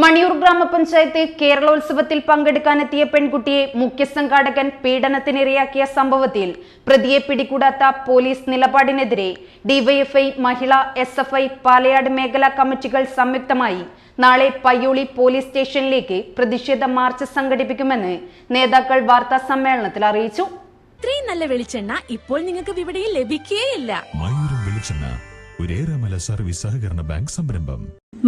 മണിയൂർ ഗ്രാമപഞ്ചായത്ത് കേരളോത്സവത്തിൽ പങ്കെടുക്കാനെത്തിയ പെൺകുട്ടിയെ മുഖ്യസംഘാടകൻ പീഡനത്തിനിരയാക്കിയ സംഭവത്തിൽ പ്രതിയെ പിടികൂടാത്ത പോലീസ് നിലപാടിനെതിരെ ഡിവൈഎഫ്ഐ മഹിള എസ് എഫ് ഐ പാലയാട് മേഖലാ കമ്മിറ്റികൾ സംയുക്തമായി നാളെ പയ്യോളി പോലീസ് സ്റ്റേഷനിലേക്ക് പ്രതിഷേധ മാർച്ച് സംഘടിപ്പിക്കുമെന്ന് നേതാക്കൾ വാർത്താ സമ്മേളനത്തിൽ അറിയിച്ചു. ഇത്രയും നല്ല വെളിച്ചെണ്ണ ഇപ്പോൾ നിങ്ങൾക്ക് വിപണിയിൽ ലഭിക്കുകയില്ല ഒരേറെമല സർവീസ് സഹകരണ ബാങ്ക് സംരംഭം.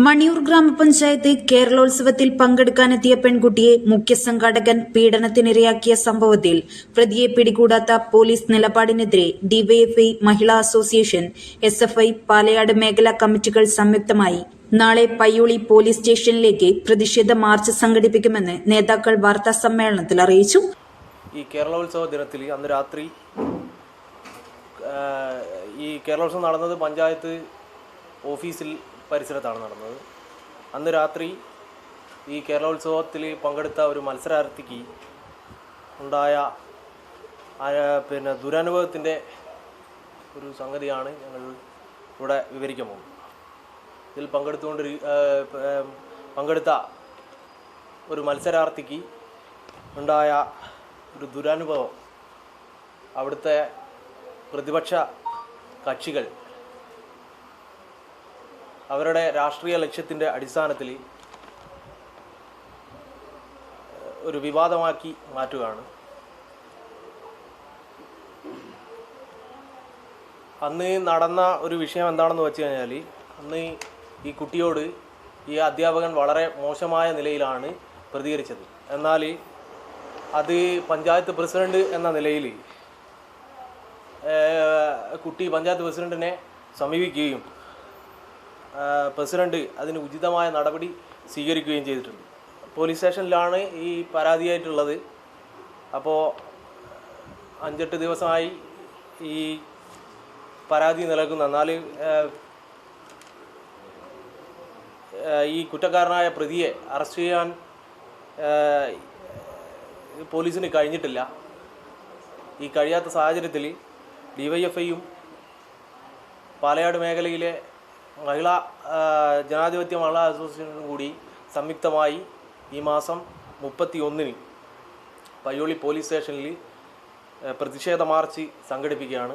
മണിയൂർ ഗ്രാമപഞ്ചായത്ത് കേരളോത്സവത്തിൽ പങ്കെടുക്കാനെത്തിയ പെൺകുട്ടിയെ മുഖ്യസംഘാടകൻ പീഡനത്തിനിരയാക്കിയ സംഭവത്തിൽ പ്രതിയെ പിടികൂടാത്ത പോലീസ് നിലപാടിനെതിരെ DYFI Mahila association S F I Palayad മേഖലാ കമ്മിറ്റികൾ സംയുക്തമായി നാളെ പയ്യോളി പോലീസ് സ്റ്റേഷനിലേക്ക് പ്രതിഷേധ മാർച്ച് സംഘടിപ്പിക്കുമെന്ന് നേതാക്കൾ വാർത്താ സമ്മേളനത്തിൽ അറിയിച്ചു. ഈ കേരളോത്സവ ദിനത്തിൽ അന്ന് രാത്രി ഈ കേരളോത്സവം നടന്നത് പഞ്ചായത്ത് ഓഫീസിൽ പരിസരത്താണ് നടന്നത്. അന്ന് രാത്രി ഈ കേരളോത്സവത്തിൽ പങ്കെടുത്ത ഒരു മത്സരാർത്ഥിക്ക് ഉണ്ടായ പിന്നെ ദുരനുഭവത്തിന്റെ ഒരു സംഗതിയാണ് ഞങ്ങൾ ഇവിടെ വിവരിക്കാൻ പോകുന്നത്. ഇതിൽ പങ്കെടുത്തുകൊണ്ട് പങ്കെടുത്ത ഒരു മത്സരാർത്ഥിക്ക് ഉണ്ടായ ഒരു ദുരനുഭവം അവിടുത്തെ പ്രതിപക്ഷ കക്ഷികൾ. അവരുടെ രാഷ്ട്രീയ ലക്ഷ്യത്തിന്റെ അടിസ്ഥാനത്തിൽ ഒരു വിവാദമാക്കി മാറ്റുകയാണ്. അന്ന് നടന്ന ഒരു വിഷയം എന്താണെന്ന് വെച്ച് കഴിഞ്ഞാൽ അന്ന് ഈ കുട്ടിയോട് ഈ അധ്യാപകൻ വളരെ മോശമായ നിലയിലാണ് പ്രതികരിച്ചത്. എന്നാൽ അത് പഞ്ചായത്ത് പ്രസിഡന്റ് എന്ന നിലയിൽ കുട്ടി പഞ്ചായത്ത് പ്രസിഡന്റിനെ സമീപിക്കുകയും പ്രസിഡന്റ് അതിന് ഉചിതമായ നടപടി സ്വീകരിക്കുകയും ചെയ്തിട്ടുണ്ട്. പോലീസ് സ്റ്റേഷനിലാണ് ഈ പരാതിയായിട്ടുള്ളത്. അപ്പോൾ അഞ്ചെട്ട് ദിവസമായി ഈ പരാതി നിലനിൽക്കുന്ന. എന്നാൽ ഈ കുറ്റക്കാരനായ പ്രതിയെ അറസ്റ്റ് ചെയ്യാൻ പോലീസിന് കഴിഞ്ഞിട്ടില്ല. ഈ കഴിയാത്ത സാഹചര്യത്തിൽ ഡിവൈഎഫ്ഐയും പാലയാട് മേഖലയിലെ മഹിളാ ജനാധിപത്യ മഹിളാ അസോസിയേഷനും കൂടി സംയുക്തമായി ഈ മാസം മുപ്പത്തി ഒന്നിന് പയ്യോളി പോലീസ് സ്റ്റേഷനിൽ പ്രതിഷേധ മാർച്ച് സംഘടിപ്പിക്കുകയാണ്.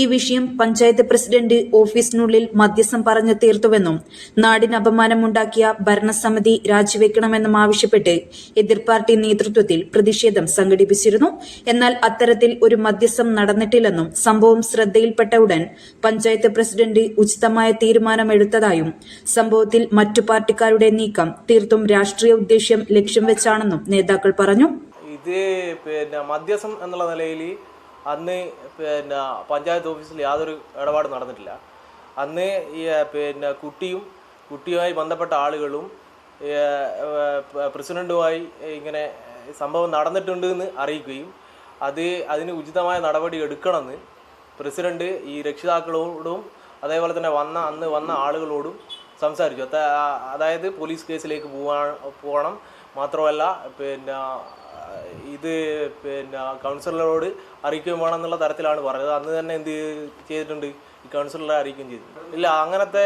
ഈ വിഷയം പഞ്ചായത്ത് പ്രസിഡന്റ് ഓഫീസിനുള്ളിൽ മധ്യസ്ഥം പറഞ്ഞു തീർത്തുവെന്നും നാടിന് അപമാനമുണ്ടാക്കിയ ഭരണസമിതി രാജിവെക്കണമെന്നും ആവശ്യപ്പെട്ട് എതിർ പാർട്ടി നേതൃത്വത്തിൽ പ്രതിഷേധം സംഘടിപ്പിച്ചിരുന്നു. എന്നാൽ അത്തരത്തിൽ ഒരു മധ്യസ്ഥം നടന്നിട്ടില്ലെന്നും സംഭവം ശ്രദ്ധയിൽപ്പെട്ട ഉടൻ പഞ്ചായത്ത് പ്രസിഡന്റ് ഉചിതമായ തീരുമാനമെടുത്തതായും സംഭവത്തിൽ മറ്റു പാർട്ടിക്കാരുടെ നീക്കം തീർത്തും രാഷ്ട്രീയ ഉദ്ദേശ്യം ലക്ഷ്യം വെച്ചാണെന്നും നേതാക്കൾ പറഞ്ഞു. ഇത് പിന്നെ മധ്യസ്ഥം എന്നുള്ള നിലയിൽ അന്ന് പിന്നെ പഞ്ചായത്ത് ഓഫീസിൽ യാതൊരു ഇടപാട് നടന്നിട്ടില്ല. അന്ന് ഈ പിന്നെ കുട്ടിയും കുട്ടിയുമായി ബന്ധപ്പെട്ട ആളുകളും പ്രസിഡന്റുമായി ഇങ്ങനെ സംഭവം നടന്നിട്ടുണ്ട് എന്ന് അറിയിക്കുകയും അത് അതിന് ഉചിതമായ നടപടി എടുക്കണമെന്ന് പ്രസിഡന്റ് ഈ രക്ഷിതാക്കളോടും അതേപോലെ തന്നെ വന്ന അന്ന് വന്ന ആളുകളോടും സംസാരിച്ചു. അതായത് പോലീസ് കേസിലേക്ക് പോവാ പോകണം. മാത്രമല്ല പിന്നെ ഇത് പിന്നെ കൗൺസിലറോട് അറിയിക്കുകയും വേണം എന്നുള്ള തരത്തിലാണ് പറഞ്ഞത്. അന്ന് തന്നെ എന്ത് ചെയ്തിട്ടുണ്ട്? ഈ കൗൺസിലറെ അറിയിക്കുകയും ചെയ്തു ഇല്ല അങ്ങനത്തെ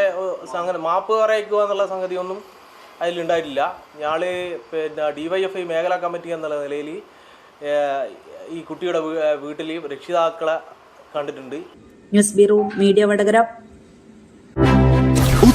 സംഗതി മാപ്പ് അറിയിക്കുക എന്നുള്ള സംഗതിയൊന്നും അതിലുണ്ടായിട്ടില്ല. ഞങ്ങൾ പിന്നെ ഡി വൈ എഫ് ഐ മേഖലാ കമ്മിറ്റി എന്നുള്ള നിലയിൽ ഈ കുട്ടിയുടെ വീട്ടിൽ രക്ഷിതാക്കളെ കണ്ടിട്ടുണ്ട്. News bureau media Vadakara.